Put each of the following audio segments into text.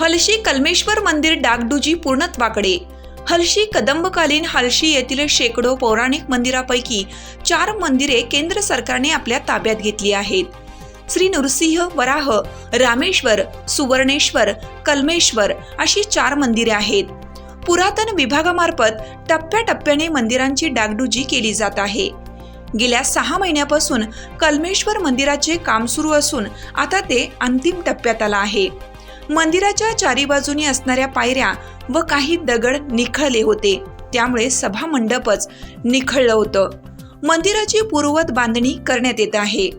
हलशी कलमेश्वर मंदिर डागडुजी पूर्णत्वाकडे. हलशी कदंबकालीन हलशी येथील शेकडो पौराणिक मंदिरापैकी चार मंदिरे केंद्र सरकारने आपल्या ताब्यात घेतली आहेत. श्री नृसिंह वराह रामेश्वर सुवर्णेश्वर कलमेश्वर अशी चार मंदिरे आहेत. पुरातन विभागामार्फत टप्प्याटप्प्याने मंदिरांची डागडुजी केली जात आहे. गेल्या सहा महिन्यापासून कलमेश्वर मंदिराचे काम सुरू असून आता ते अंतिम टप्प्यात आलं आहे. मंदिराच्या चारी बाजूनी असणाऱ्या पायऱ्या व काही दगड निखळले होते. त्यामुळे सभा मंडपच निखळलं होतं. मंदिराची पूर्ववत बांधणी करण्यात येत आहे.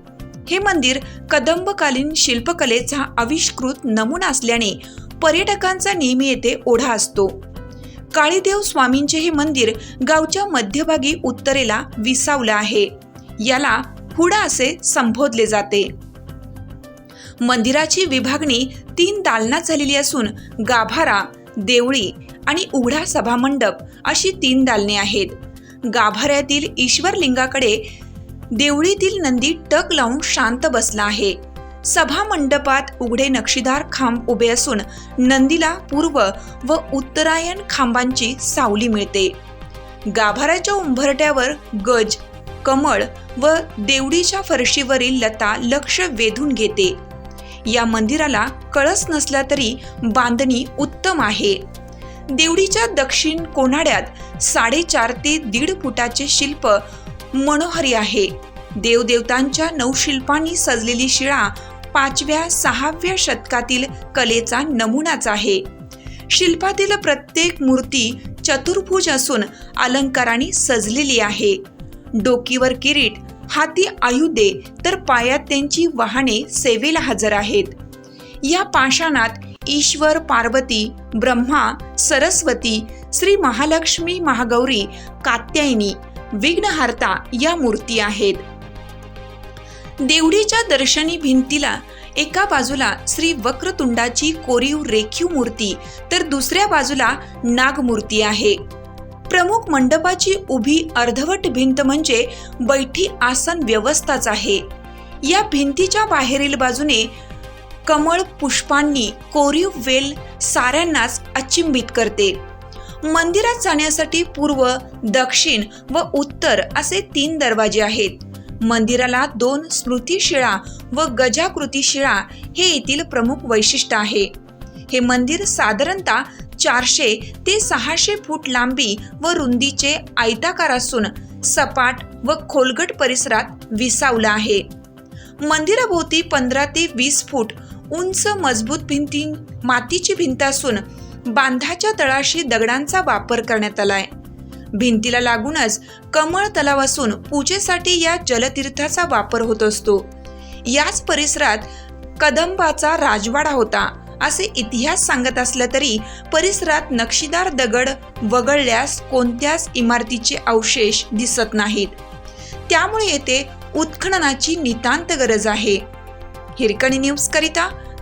हे मंदिर कदंबकालीन शिल्पकलेचा आविष्कृत नमुना असल्याने पर्यटकांचा नेहमी येथे ओढा असतो. काळीदेव स्वामींचे हे मंदिर गावच्या मध्यभागी उत्तरेला विसावलं आहे. याला हुडा असे संबोधले जाते. मंदिराची विभागणी तीन दालनात झालेली असून गाभारा देवळी आणि उघडा सभामंडप अशी तीन दालने आहेत. गाभाऱ्यातील ईश्वरलिंगाकडे देवळीतील नंदी टक लावून शांत बसला आहे. सभा मंडपात उघडे नक्षीदार खांब उभे असून नंदीला पूर्व व उत्तरायण खांबांची सावली मिळते. गाभाऱ्याच्या उंभरट्यावर गज कमळ व देवडीच्या फरशीवरील लता लक्ष वेधून घेते. या मंदिराला कळस नसला तरी बांधणी उत्तम आहे. देवडीच्या दक्षिण कोनाड्यात साडेचार ते दीड फुटाचे शिल्प मनोहरी आहे. देवदेवतांच्या नवशिल्पांनी सजलेली शिळा पाचव्या सहाव्या शतकातील कलेचा नमुनाच आहे. शिल्पातील प्रत्येक मूर्ती चतुर्भुज असून अलंकाराने सजलेली आहे. डोकीवर किरीट हाती आयुधे तर पायात त्यांची वाहने सेवेला हजर आहेत. या पाषाणात ईश्वर पार्वती ब्रह्मा सरस्वती श्री महालक्ष्मी महागौरी कात्यायनी विघ्नहार्ता या मूर्ती आहेत. देवडीच्या दर्शनी भिंतीला एका बाजूला श्री वक्रतुंडाची कोरीव रेखीव मूर्ती तर दुसऱ्या बाजूला नागमूर्ती आहे. प्रमुख मंडपाची उभी अर्धवट भिंत म्हणजे बैठी आसन व्यवस्थाच आहे. या भिंतीच्या बाहेरील बाजूने कमळ पुष्पांनी कोरीव वेल साऱ्यांनाच अचिंबित करते. मंदिरात जाण्यासाठी पूर्व दक्षिण व उत्तर असे तीन दरवाजे आहेत. मंदिराला दोन स्मृतिशिळा व गजाकृती शिळा हे येथील प्रमुख वैशिष्ट्य आहे. हे मंदिर साधारणतः चारशे ते सहाशे फूट लांबी व रुंदीचे आयताकार असून सपाट व खोलगट परिसरात विसावलं आहे. मंदिराभोवती पंधरा ते वीस फूट उंच मजबूत भिंती मातीची भिंत असून बांधाच्या तळाशी दगडांचा वापर करण्यात आलाय. भिंतीला लागूनच कमळ तलाव असून पूजेसाठी या जलतीर्थाचा वापर होत असतो. याच परिसरात कदंबाचा राजवाडा होता असे इतिहास सांगत असला तरी परिसरात नक्षीदार दगड वगळल्यास कोणत्याच इमारतीचे अवशेष दिसत नाहीत. त्यामुळे येथे उत्खननाची नितांत गरज आहे. हिरकणी न्यूज करिता